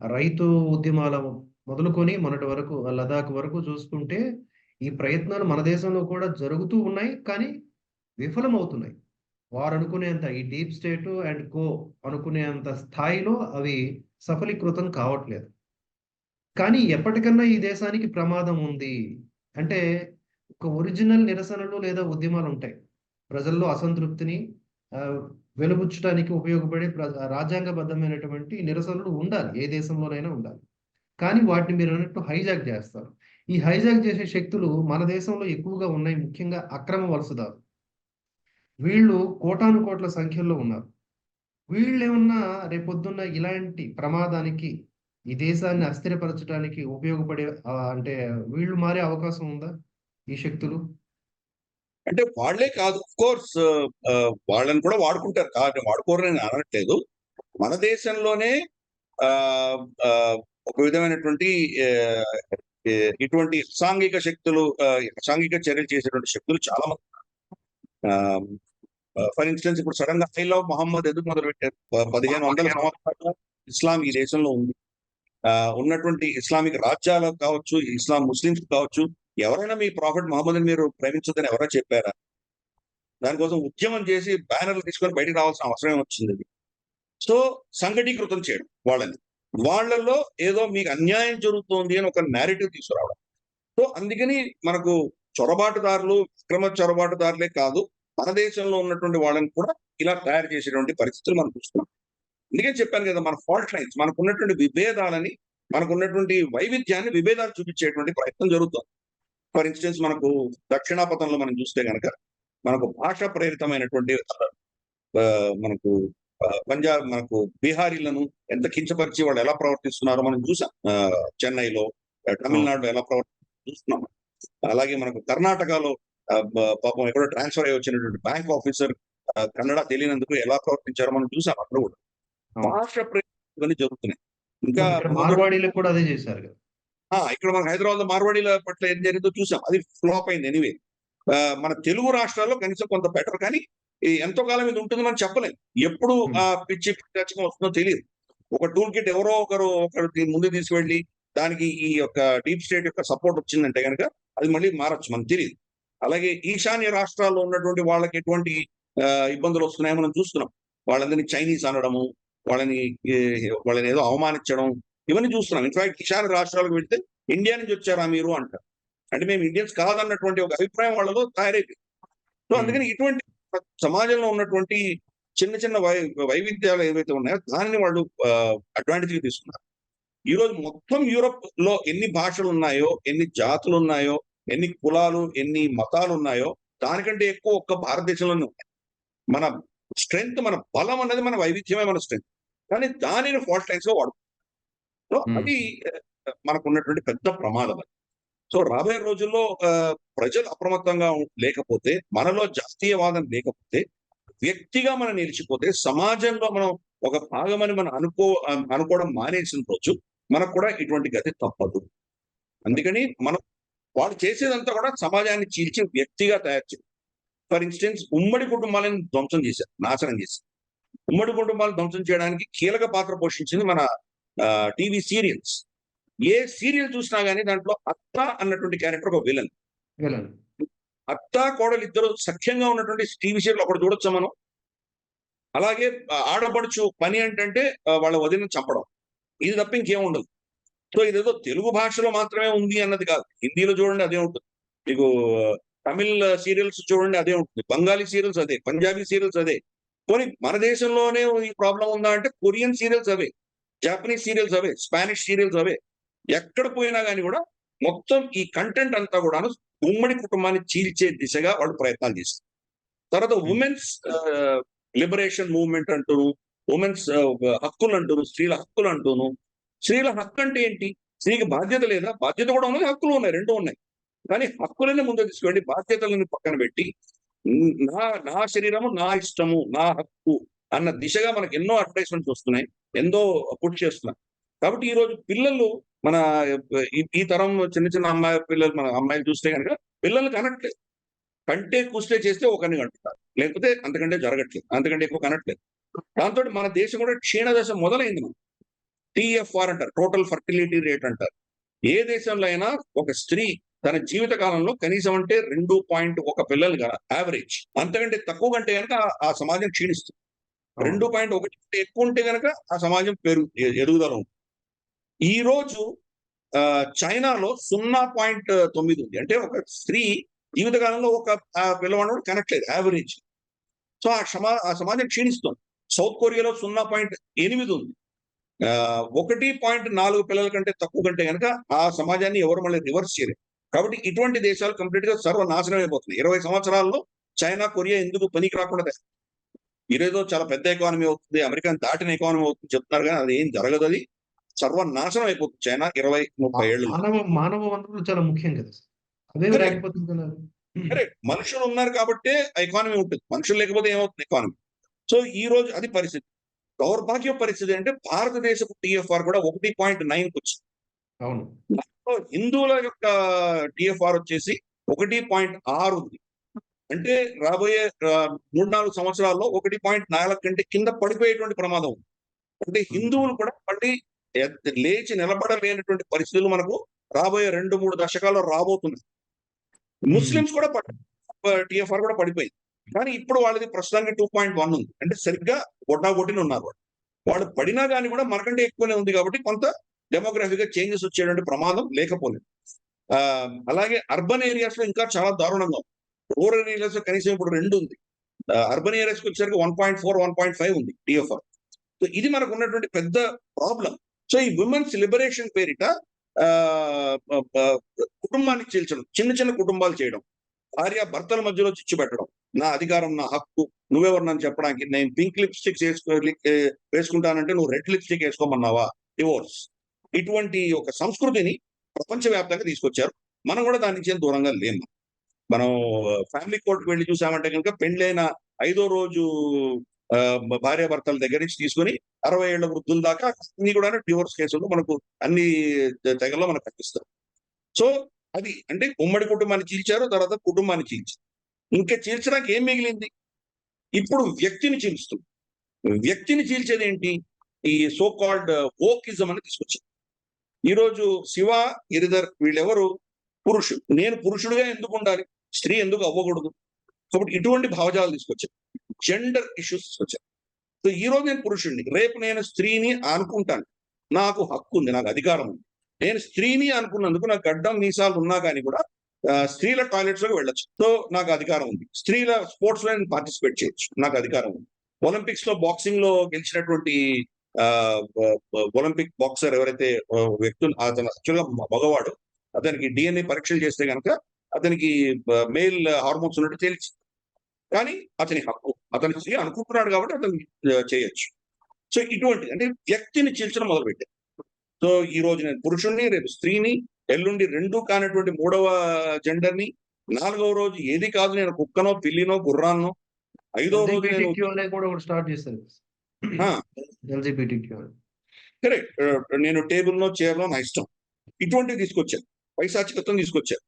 రైతు ఉద్యమాల మొదలుకొని మొన్నటి వరకు లదాఖ్ వరకు చూసుకుంటే ఈ ప్రయత్నాలు మన దేశంలో కూడా జరుగుతూ ఉన్నాయి. కానీ విఫలమవుతున్నాయి. వారు అనుకునేంత ఈ డీప్ స్టేట్ అండ్ కో అనుకునేంత స్థాయిలో అవి సఫలీకృతం కావట్లేదు. కానీ ఎప్పటికన్నా ఈ దేశానికి ప్రమాదం ఉంది. అంటే ఒక ఒరిజినల్ నిరసనలు లేదా ఉద్యమాలు ఉంటాయి ప్రజల్లో అసంతృప్తిని వెలుబుచ్చటానికి ఉపయోగపడే రాజ్యాంగబద్ధమైనటువంటి నిరసనలు ఉండాలి. ఏ దేశంలోనైనా ఉండాలి. కానీ వాటిని మీరు అన్నట్టు హైజాక్ చేస్తారు ఈ హైజాక్ చేసే శక్తులు మన దేశంలో ఎక్కువగా ఉన్నాయి. ముఖ్యంగా అక్రమ వలసదారు వీళ్ళు కోటాను కోట్ల సంఖ్యలో ఉన్నారు. వీళ్ళేమన్నా రేపొద్దున్న ఇలాంటి ప్రమాదానికి ఈ దేశాన్ని అస్థిరపరచడానికి ఉపయోగపడే అంటే వీళ్ళు మారే అవకాశం ఉందా? ఈ శక్తులు? అంటే వాళ్ళే కాదు. ఆహ్, వాళ్ళని కూడా వాడుకుంటారు. కాదు వాడుకోరని నేను అనట్లేదు. మన దేశంలోనే ఒక విధమైనటువంటి ఇటువంటి అసాంఘిక శక్తులు ఆహ్, అసాంఘిక చర్యలు చేసేటువంటి శక్తులు చాలా మంది ఫర్ ఇన్‌స్టెన్స్ ఇప్పుడు సడెన్‌గా ఐ లవ్ మొహమ్మద్ ఎందుకు మొదలుపెట్టారు? ప 1500 సంవత్సరాలుగా ఇస్లాం ఈ దేశంలో ఉంది. ఉన్నటువంటి ఇస్లామిక్ రాజ్యాలు కావచ్చు, ఇస్లాం ముస్లిమ్స్ కావచ్చు, ఎవరైనా మీ ప్రాఫిట్ మొహమ్మద్‌ని మీరు ప్రేమించొద్దని ఎవరైనా చెప్పారా? దానికోసం ఉద్యమం చేసి బ్యానర్‌లు తీసుకొని బయటకు రావాల్సిన అవసరం వచ్చింది సో, సంఘటీకృతం చేయడం వాళ్ళని. వాళ్ళలో ఏదో మీకు అన్యాయం జరుగుతోంది అని ఒక నేరేటివ్ తీసుకురావడం. సో, అందుకని మనకు చొరబాటుదారులు, అక్రమ చొరబాటుదారులే కాదు, మన దేశంలో ఉన్నటువంటి వాళ్ళని కూడా ఇలా తయారు చేసేటువంటి పరిస్థితులు మనం చూస్తున్నాం. అందుకని చెప్పాను కదా! మన ఫాల్ట్ లైన్స్ మనకున్నటువంటి విభేదాలని, మనకున్నటువంటి వైవిధ్యాన్ని విభేదాలు చూపించేటువంటి ప్రయత్నం జరుగుతుంది ఫర్ ఇన్‌స్టెన్స్ మనకు దక్షిణాపథంలో మనం చూస్తే గనక, మనకు భాషా ప్రేరితమైనటువంటి మనకు పంజాబ్ మనకు బీహారీలను ఎంత కించపరిచి వాళ్ళు ఎలా ప్రవర్తిస్తున్నారో మనం చూసాం. చెన్నైలో, తమిళనాడులో ఎలా ప్రవర్తిస్తున్నారో చూస్తున్నాం. అలాగే మనకు కర్ణాటకలో పాపం ఎక్కడో ట్రాన్స్‌ఫర్ అయ్యి వచ్చినటువంటి బ్యాంక్ ఆఫీసర్ కన్నడ తెలియనందుకు ఎలా ప్రవర్తించారో మనం చూసాం అక్కడ కూడా. భాష ఇవన్నీ జరుగుతున్నాయి. ఇంకా మార్వాడీలకు కూడా అదే చేశారు! ఇక్కడ మన హైదరాబాద్‌లో మార్వాడీల పట్ల ఏం జరిగిందో చూసాం. అది ఫ్లాప్ అయింది ఎనీవే. మన తెలుగు రాష్ట్రాల్లో కనీసం కొంత బెటర్ కానీ, ఎంతో కాలం ఇది ఉంటుందని మనం చెప్పలేం. ఎప్పుడు హ్మ్. ఆ పిచ్చి పిచ్చాచకం వస్తుందో తెలీదు. ఒక టూల్ కిట్ ఎవరో ఒకరు ఒకరు ముందుకు తీసుకువెళ్ళి, దానికి ఈ యొక్క డీప్ స్టేట్ యొక్క సపోర్ట్ వచ్చిందంటే గనక, అది మళ్ళీ మారొచ్చు మనకు తెలీదు. అలాగే ఈశాన్య రాష్ట్రాల్లో ఉన్నటువంటి వాళ్ళకి ఎటువంటి ఇబ్బందులు వస్తున్నాయో మనం చూస్తున్నాం. వాళ్ళందరిని చైనీస్ అనడము, వాళ్ళని వాళ్ళని ఏదో అవమానించడం, ఇవన్నీ చూస్తున్నాం. ఇన్‌ఫాక్ట్ ఈశాన్య రాష్ట్రాలకు వెళ్తే, ఇండియా నుంచి వచ్చారా మీరు అంటారు. అంటే మేము ఇండియన్స్ కాదన్నటువంటి ఒక అభిప్రాయం వాళ్ళలో తయారైపోయింది. సో, అందుకని ఇటువంటి సమాజంలో ఉన్నటువంటి చిన్న చిన్న వై వైవిధ్యాలు ఏవైతే ఉన్నాయో దానిని వాళ్ళు అడ్వాంటేజ్ అడ్వాంటేజ్‌గా తీసుకున్నారు. ఈరోజు మొత్తం యూరప్‌లో ఎన్ని భాషలు ఉన్నాయో ఎన్ని జాతులు ఉన్నాయో ఎన్ని కులాలు, ఎన్ని మతాలు ఉన్నాయో దానికంటే ఎక్కువ ఒక్క భారతదేశంలోనే ఉన్నాయి. మన స్ట్రెంగ్త్, మన బలం అన్నది మన వైవిధ్యమే మన స్ట్రెంగ్త్. కానీ దానిని ఫాల్ట్ లైన్స్‌గా వాడుతుంది సో. అది ఆహ్, మనకున్నటువంటి పెద్ద ప్రమాదం అది. సో, రాబోయే రోజుల్లో ప్రజలు అప్రమత్తంగా లేకపోతే, మనలో జాతీయవాదం లేకపోతే, వ్యక్తిగా మనం నిలిచిపోతే, సమాజంలో మనం ఒక భాగమని మనం అనుకో అనుకోవడం మానేసిన రోజు, మనకు కూడా ఇటువంటి గతి తప్పదు. అందుకని మనం వాళ్ళు చేసేదంతా కూడా సమాజాన్ని చీల్చి వ్యక్తిగా తయారు చేయడం. ఫర్ ఇన్‌స్టెన్స్ ఉమ్మడి కుటుంబాలను ధ్వంసం చేశారు. నాశనం చేశారు. ఉమ్మడి కుటుంబాలను ధ్వంసం చేయడానికి కీలక పాత్ర పోషించింది మన టీవీ సీరియల్స్. ఏ సీరియల్ చూసినా గాని దాంట్లో అత్త అన్నటువంటి క్యారెక్టర్ ఒక విలన్. విలన్. అత్త, కోడలు ఇద్దరు సఖ్యంగా ఉన్నటువంటి టీవీ సీరియల్ ఒకటి చూడొచ్చా మనం? అలాగే ఆడపడుచు పని ఏంటంటే వాళ్ళ వదినని చంపడం. ఇది తప్ప ఇంకేం ఉండదు. సో, ఇదేదో తెలుగు భాషలో మాత్రమే ఉంది అన్నది కాదు. హిందీలో చూడండి అదే ఉంటుంది. మీకు తమిళ్ సీరియల్స్ చూడండి అదే ఉంటుంది. బెంగాలీ సీరియల్స్ అదే. పంజాబీ సీరియల్స్ అదే. పోనీ మన దేశంలోనే ఈ ప్రాబ్లమ్ ఉందా అంటే కొరియన్ సీరియల్స్ అవే. జాపనీస్ సీరియల్స్ అవే. స్పానిష్ సీరియల్స్ అవే. ఎక్కడ పోయినా గాని కూడా మొత్తం ఈ కంటెంట్ అంతా కూడాను ఉమ్మడి కుటుంబాన్ని చీల్చే దిశగా వాళ్ళు ప్రయత్నాలు చేస్తారు. తర్వాత ఆహ్, లిబరేషన్ మూవ్‌మెంట్ అంటూను, వుమెన్స్ ఆహ్, హక్కులు అంటూను, స్త్రీల హక్కులు అంటూను. స్త్రీల హక్కు అంటే ఏంటి? స్త్రీకి బాధ్యత లేదా? బాధ్యత కూడా ఉన్నది, హక్కులు ఉన్నాయి. 2 ఉన్నాయి. కానీ హక్కులని ముందుకు తీసుకెళ్ళి బాధ్యతలను పక్కన పెట్టి, నా నా శరీరము నా ఇష్టము, నా హక్కు అన్న దిశగా మనకు ఎన్నో అడ్వర్టైజ్‌మెంట్స్ వస్తున్నాయి. ఎంతో పుట్ చేస్తున్నారు. కాబట్టి ఈరోజు పిల్లలు మన ఈ తరం చిన్న చిన్న అమ్మాయి పిల్లలు మన అమ్మాయిలు చూస్తే గనక పిల్లలు కనట్లేదు. కంటే కుస్తే చేస్తే ఒకరిని కంటున్నారు. లేకపోతే అంతకంటే జరగట్లేదు. అంతకంటే ఎక్కువ కనట్లేదు. దాంతో మన దేశం కూడా క్షీణ దశ మొదలైంది మనం టీఎఫ్ఆర్ అంటారు టోటల్ ఫర్టిలిటీ రేట్ అంటారు ఏ దేశంలో అయినా ఒక స్త్రీ తన జీవిత కాలంలో కనీసం అంటే రెండు పాయింట్ ఒక పిల్లలు కదా యావరేజ్ అంతకంటే తక్కువ కంటే కనుక ఆ సమాజం క్షీణిస్తుంది రెండు పాయింట్ ఒకటి కంటే ఎక్కువ ఉంటే కనుక ఆ సమాజం పెరుగు ఎదుగుదల ఉంటుంది ఈ రోజు చైనాలో సున్నా పాయింట్ తొమ్మిది ఉంది. అంటే ఒక స్త్రీ జీవితకాలంలో ఒక పిల్లవాడు కనెక్ట్ లేదు యావరేజ్. సో ఆ సమా ఆ సమాజం క్షీణిస్తుంది. సౌత్ కొరియాలో సున్నా పాయింట్ ఎనిమిది ఉంది. ఒకటి పాయింట్ నాలుగు పిల్లల కంటే తక్కువ కంటే కనుక ఆ సమాజాన్ని ఎవరు మళ్ళీ రివర్స్ చేయలేరు కాబట్టి ఇటువంటి దేశాలు కంప్లీట్గా సర్వనాశనం అయిపోతున్నాయి ఇరవై సంవత్సరాల్లో చైనా కొరియా ఎందుకు పనికి రాకుండా ఈరోజు చాలా పెద్ద ఎకానమీ అవుతుంది అమెరికాని దాటిన ఎకానమీ అవుతుంది చెప్తున్నారు కానీ అది ఏం జరగదు అది. సర్వనాశనం అయిపోతుంది. చైనా ఇరవై ముప్పై ఏళ్ళు. మానవ మానవ వనరులు చాలా ముఖ్యం కదా అదే కరెక్ట్ మనుషులు ఉన్నారు కాబట్టి ఎకానమీ ఉంటుంది. మనుషులు లేకపోతే ఏమవుతుంది? ఎకానమీ సో ఈ రోజు అది పరిస్థితి. దౌర్భాగ్య పరిస్థితి అంటే భారతదేశపు టిఎఫ్ఆర్ కూడా ఒకటి పాయింట్ నైన్ వచ్చింది. అవును. సో హిందువుల యొక్క టిఎఫ్ఆర్ వచ్చేసి ఒకటి పాయింట్ ఆరు ఉంది. అంటే రాబోయే మూడు నాలుగు సంవత్సరాల్లో ఒకటి పాయింట్ నాలుగు కంటే కింద పడిపోయేటువంటి ప్రమాదం ఉంది. అంటే హిందువులు కూడా మళ్ళీ లేచి నిలబడలేనటువంటి పరిస్థితులు మనకు రాబోయే రెండు మూడు దశకాల్లో రాబోతున్నాయి. ముస్లిమ్స్ కూడా టిఎఫ్ఆర్ కూడా పడిపోయింది. కానీ ఇప్పుడు వాళ్ళది ప్రస్తుతానికి టూ పాయింట్ వన్ ఉంది. అంటే సరిగ్గా కొట్టా కొట్టిన ఉన్నారు వాళ్ళు. వాళ్ళు పడినా కానీ కూడా మనకంటే ఎక్కువనే ఉంది కాబట్టి కొంత డెమోగ్రఫీగా చేంజెస్ వచ్చేటువంటి ప్రమాదం లేకపోలేదు. ఆ, అలాగే అర్బన్ ఏరియాస్లో ఇంకా చాలా దారుణంగా ఉంది. రూరల్ ఏరియాస్లో కనీసం ఇప్పుడు రెండు ఉంది. అర్బన్ ఏరియాస్కి వచ్చేసరికి one point four one point five ఉంది డిఎఫ్ఆర్ సో ఇది మనకు ఉన్నటువంటి పెద్ద ప్రాబ్లం సో ఈ ఉమెన్స్ లిబరేషన్ పేరిట ఆ, కుటుంబాన్ని చీల్చడం చిన్న చిన్న కుటుంబాలు చేయడం భార్య భర్తల మధ్యలో చిచ్చు పెట్టడం నా అధికారం నా హక్కు నువ్వెవరు నన్ను చెప్పడానికి? నేను పింక్ లిప్స్టిక్ వేసుకో వేసుకుంటానంటే నువ్వు రెడ్ లిప్స్టిక్ వేసుకోమన్నావా? డివోర్స్ ఇటువంటి ఒక సంస్కృతిని ప్రపంచవ్యాప్తంగా తీసుకొచ్చారు. మనం కూడా దాని నుంచి దూరంగా లేము. మనం ఫ్యామిలీ కోర్టుకు వెళ్ళి చూసామంటే కనుక పెండ్లైన ఐదో రోజు భార్యాభర్తల దగ్గర నుంచి తీసుకొని అరవై ఏళ్ళ వృద్ధుల దాకా అన్ని కూడా డివోర్స్ కేసులు మనకు అన్ని తెగల్లో మనకు కనిపిస్తారు సో అది అంటే ఉమ్మడి కుటుంబాన్ని చీల్చారు తర్వాత కుటుంబాన్ని చీల్చారు. ఇంకా చీల్చడానికి ఏం మిగిలింది? ఇప్పుడు వ్యక్తిని చీల్స్తుంది వ్యక్తిని చీల్చేది ఏంటి? ఈ సో కాల్డ్ ఓకిజం అని తీసుకొచ్చింది ఈరోజు శివ ఇరిదర్ వీళ్ళెవరు? పురుషుడు నేను పురుషుడుగా ఎందుకు ఉండాలి? స్త్రీ ఎందుకు అవ్వకూడదు? కాబట్టి ఇటువంటి భావజాలు తీసుకొచ్చారు. జెండర్ ఇష్యూస్ తీసుకొచ్చారు. సో ఈ రోజు నేను పురుషుడిని రేపు నేను స్త్రీని అనుకుంటాను. నాకు హక్కు ఉంది నాకు అధికారం ఉంది. నేను స్త్రీని అనుకున్నందుకు నాకు గడ్డం మీసాలు ఉన్నా కానీ కూడా స్త్రీల టాయిలెట్స్లోకి వెళ్ళొచ్చు. సో నాకు అధికారం ఉంది. స్త్రీల స్పోర్ట్స్లో నేను పార్టిసిపేట్ చేయొచ్చు. నాకు అధికారం ఉంది. ఒలింపిక్స్లో బాక్సింగ్లో గెలిచినటువంటి ఒలింపిక్ బాక్సర్ ఎవరైతే వ్యక్తులు అతను యాక్చువల్గా మగవాడు అతనికి డిఎన్ఏ పరీక్షలు చేస్తే కనుక అతనికి మేల్ హార్మోన్స్ ఉన్నట్టు తేల్చి. కానీ అతని హక్కు అతని అనుకుంటున్నాడు కాబట్టి అతను చేయొచ్చు. సో ఇటువంటి అంటే వ్యక్తిని చీల్చడం మొదలుపెట్టారు. సో ఈ రోజు నేను పురుషుణ్ణి రేపు స్త్రీని ఎల్లుండి రెండు కానటువంటి మూడవ జెండర్ని నాలుగవ రోజు ఏది కాదు నేను కుక్కనో పిల్లినో గుర్రాన్నో ఐదవ రోజు కరెక్ట్. నేను టేబుల్ నో చైర్ నో ఇష్టం. ఇటువంటివి తీసుకొచ్చారు. పైశాచికత్వం తీసుకొచ్చారు